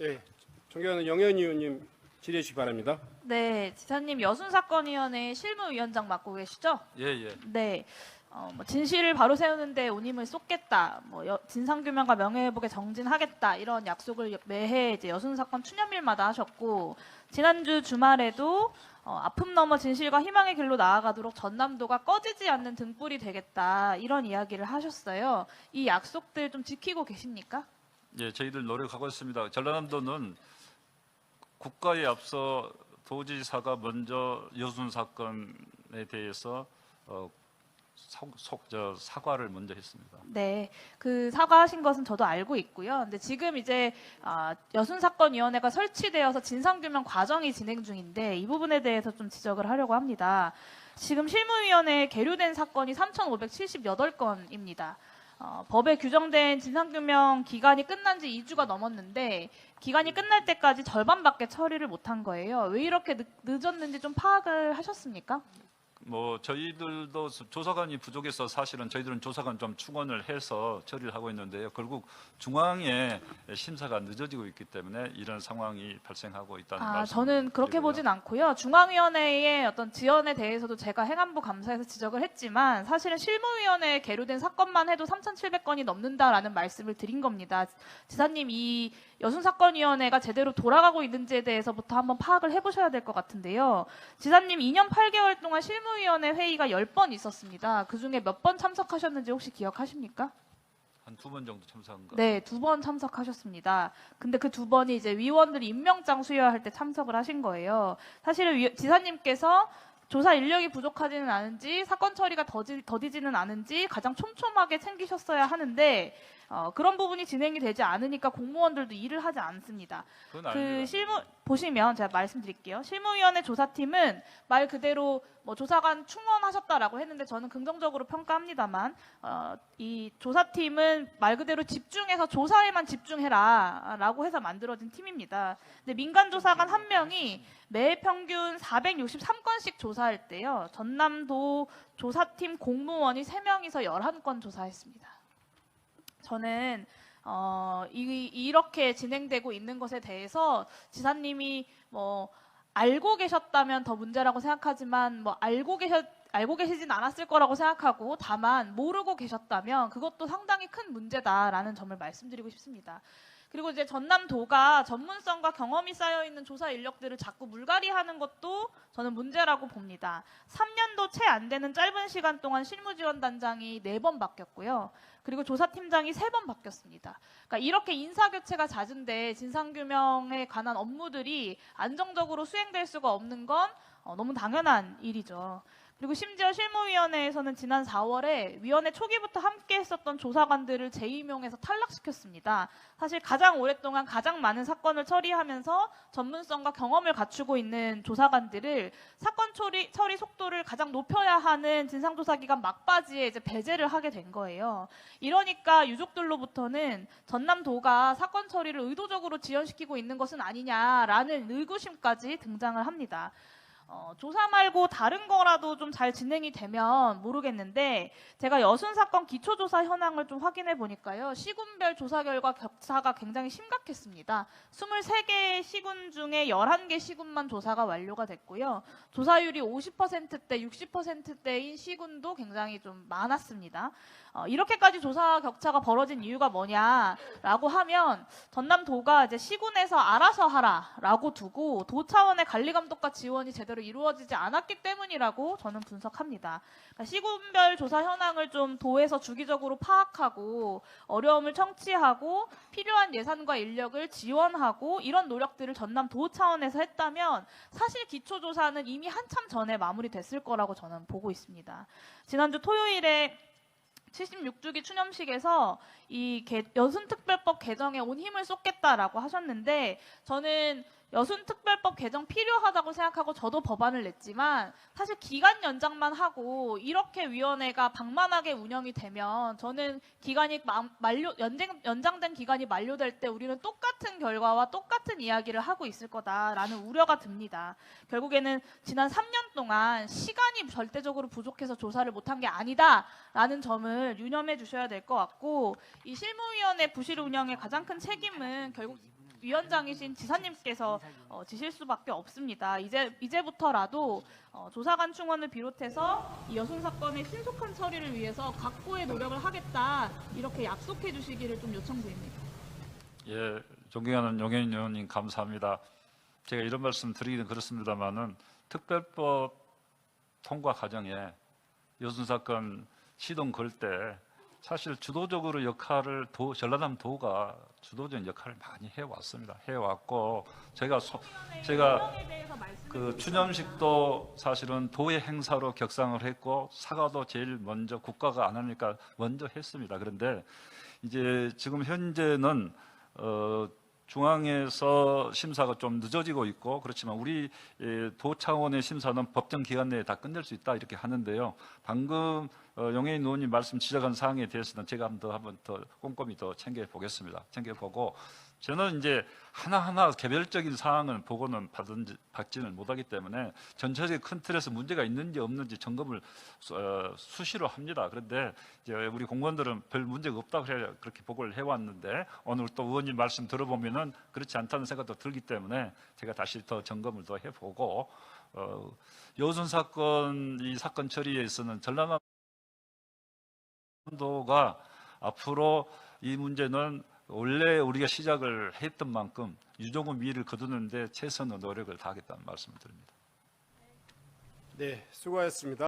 네, 존경하는 영현 의원님 질의해 주시기 바랍니다. 네, 지사님 여순 사건위원회 실무위원장 맡고 계시죠? 예, 예. 네. 어, 뭐 진실을 바로 세우는데 온 힘을 쏟겠다. 뭐 여- 진상규명과 명예회복에 정진하겠다. 이런 약속을 매해 이제 여순 사건 추념일마다 하셨고 지난주 주말에도 어, 아픔 넘어 진실과 희망의 길로 나아가도록 전남도가 꺼지지 않는 등불이 되겠다. 이런 이야기를 하셨어요. 이 약속들 좀 지키고 계십니까? 예, 저희들 노력하고 있습니다. 전라남도는 국가에 앞서 도지사가 먼저 여순 사건에 대해서 어, 속, 속, 저, 사과를 먼저 했습니다. 네, 그 사과하신 것은 저도 알고 있고요. 근데 지금 이제 아, 여순 사건 위원회가 설치되어서 진상 규명 과정이 진행 중인데 이 부분에 대해서 좀 지적을 하려고 합니다. 지금 실무위원회에 계류된 사건이 3,578건입니다. 어, 법에 규정된 진상규명 기간이 끝난 지 2주가 넘었는데 기간이 끝날 때까지 절반밖에 처리를 못한 거예요. 왜 이렇게 늦, 늦었는지 좀 파악을 하셨습니까? 뭐 저희들도 조사관이 부족해서 사실은 저희들은 조사관 좀 충원을 해서 처리를 하고 있는데요. 결국 중앙에 심사가 늦어지고 있기 때문에 이런 상황이 발생하고 있다는 아, 말씀. 저는 그렇게 보진 않고요. 중앙위원회의 어떤 지연에 대해서도 제가 행안부 감사에서 지적을 했지만 사실은 실무위원회에 계류된 사건만 해도 3,700건이 넘는다라는 말씀을 드린 겁니다. 지사님 이 여순사건위원회가 제대로 돌아가고 있는지에 대해서부터 한번 파악을 해보셔야 될 것 같은데요. 지사님 2년 8개월 동안 실무 위원회 회의가 10번 있었습니다. 그중에 몇 번 참석하셨는지 혹시 기억하십니까? 한 두 번 정도 참석한 거. 네, 두 번 참석하셨습니다. 근데 그 두 번이 이제 위원들이 임명장 수여할 때 참석을 하신 거예요. 사실은 위- 지사님께서 조사 인력이 부족하지는 않은지 사건 처리가 더디, 더디지는 않은지 가장 촘촘하게 챙기셨어야 하는데 어, 그런 부분이 진행이 되지 않으니까 공무원들도 일을 하지 않습니다. 그. 실무 보시면 제가 말씀드릴게요. 실무위원회 조사팀은 말 그대로 뭐 조사관 충원하셨다라고 했는데 저는 긍정적으로 평가합니다만 어, 이 조사팀은 말 그대로 집중해서 조사에만 집중해라라고 해서 만들어진 팀입니다. 근데 민간 조사관 한 명이 매 평균 463건씩 조사 할 때요. 전남도 조사팀 공무원이 3명이서 11건 조사했습니다. 저는 어, 이, 이렇게 진행되고 있는 것에 대해서 지사님이 뭐 알고 계셨다면 더 문제라고 생각하지만 뭐 알고 계셨 알고 계시진 않았을 거라고 생각하고 다만 모르고 계셨다면 그것도 상당히 큰 문제다라는 점을 말씀드리고 싶습니다. 그리고 이제 전남도가 전문성과 경험이 쌓여 있는 조사 인력들을 자꾸 물갈이하는 것도 저는 문제라고 봅니다. 3년도 채 안 되는 짧은 시간 동안 실무 지원 단장이 4번 바뀌었고요. 그리고 조사팀장이 3번 바뀌었습니다. 그러니까 이렇게 인사교체가 잦은데 진상규명에 관한 업무들이 안정적으로 수행될 수가 없는 건 어, 너무 당연한 일이죠. 그리고 심지어 실무위원회에서는 지난 4월에 위원회 초기부터 함께 했었던 조사관들을 재임용해서 탈락시켰습니다. 사실 가장 오랫동안 가장 많은 사건을 처리하면서 전문성과 경험을 갖추고 있는 조사관들을 사건 처리, 처리 속도를 가장 높여야 하는 진상조사기관 막바지에 이제 배제를 하게 된 거예요. 이러니까 유족들로부터는 전남도가 사건 처리를 의도적으로 지연시키고 있는 것은 아니냐라는 의구심까지 등장을 합니다. 어, 조사 말고 다른 거라도 좀 잘 진행이 되면 모르겠는데 제가 여순 사건 기초조사 현황을 좀 확인해 보니까요. 시군별 조사 결과 격차가 굉장히 심각했습니다. 23개 시군 중에 11개 시군만 조사가 완료가 됐고요. 조사율이 50%대, 60%대인 시군도 굉장히 좀 많았습니다. 어, 이렇게까지 조사 격차가 벌어진 이유가 뭐냐라고 하면 전남도가 이제 시군에서 알아서 하라라고 두고 도 차원의 관리 감독과 지원이 제대로 이루어지지 않았기 때문이라고 저는 분석합니다. 그러니까 시군별 조사 현황을 좀 도에서 주기적으로 파악하고 어려움을 청취하고 필요한 예산과 인력을 지원하고 이런 노력들을 전남 도 차원에서 했다면 사실 기초 조사는 이미 한참 전에 마무리됐을 거라고 저는 보고 있습니다. 지난주 토요일에 76주기 추념식에서 이 개- 여순특별법 개정에 온 힘을 쏟겠다라고 하셨는데 저는 여순특별법 개정 필요하다고 생각하고 저도 법안을 냈지만 사실 기간 연장만 하고 이렇게 위원회가 방만하게 운영이 되면 저는 기간이 마- 만료 연장, 연장된 기간이 만료될 때 우리는 똑같은 결과와 똑같은 이야기를 하고 있을 거다라는 우려가 듭니다. 결국에는 지난 3년 동안 시간이 절대적으로 부족해서 조사를 못한 게 아니다라는 점을 유념해 주셔야 될 것 같고 이 실무위원회 부실 운영의 가장 큰 책임은 결국 위원장이신 지사님께서 어, 지실 수밖에 없습니다. 이제 이제부터라도 어, 조사관 충원을 비롯해서 이 여순 사건의 신속한 처리를 위해서 각고의 노력을 하겠다 이렇게 약속해 주시기를 좀 요청드립니다. 예, 존경하는 용현 의원님 감사합니다. 제가 이런 말씀 드리기는 그렇습니다만은 특별법 통과 과정에 여순 사건 시동 걸 때 사실 주도적으로 역할을 도, 전라남 도가 주도적인 역할을 많이 해왔습니다. 해왔고 제가 소, 제가 그. 추념식도 사실은 도의 행사로 격상을 했고 사과도 제일 먼저 국가가 안 하니까 먼저 했습니다. 그런데 이제 지금 현재는 어 중앙에서 심사가 좀 늦어지고 있고 그렇지만 우리 예, 도 차원의 심사는 법정 기간 내에 다 끝낼 수 있다 이렇게 하는데요. 방금 어, 용해인 의원님 말씀 지적한 사항에 대해서는 제가 한번 더 한번 더 꼼꼼히 더 챙겨 보겠습니다. 챙겨 보고 저는 이제 하나하나 개별적인 사항은 보고는 받은지, 받지는 못하기 때문에 전체적인 큰 틀에서 문제가 있는지 없는지 점검을 수- 어, 수시로 합니다. 그런데 이제 우리 공무원들은 별 문제가 없다고 해 그렇게 보고를 해왔는데 오늘 또 의원님 말씀 들어보면은 그렇지 않다는 생각도 들기 때문에 제가 다시 더 점검을 더 해보고 어, 여순 사건 이 사건 처리에 있어서는 전라남도가 앞으로 이 문제는 원래 우리가 시작을 했던 만큼 유종의 미를 거두는데 최선의 노력을 다하겠다는 말씀을 드립니다. 네, 수고하셨습니다.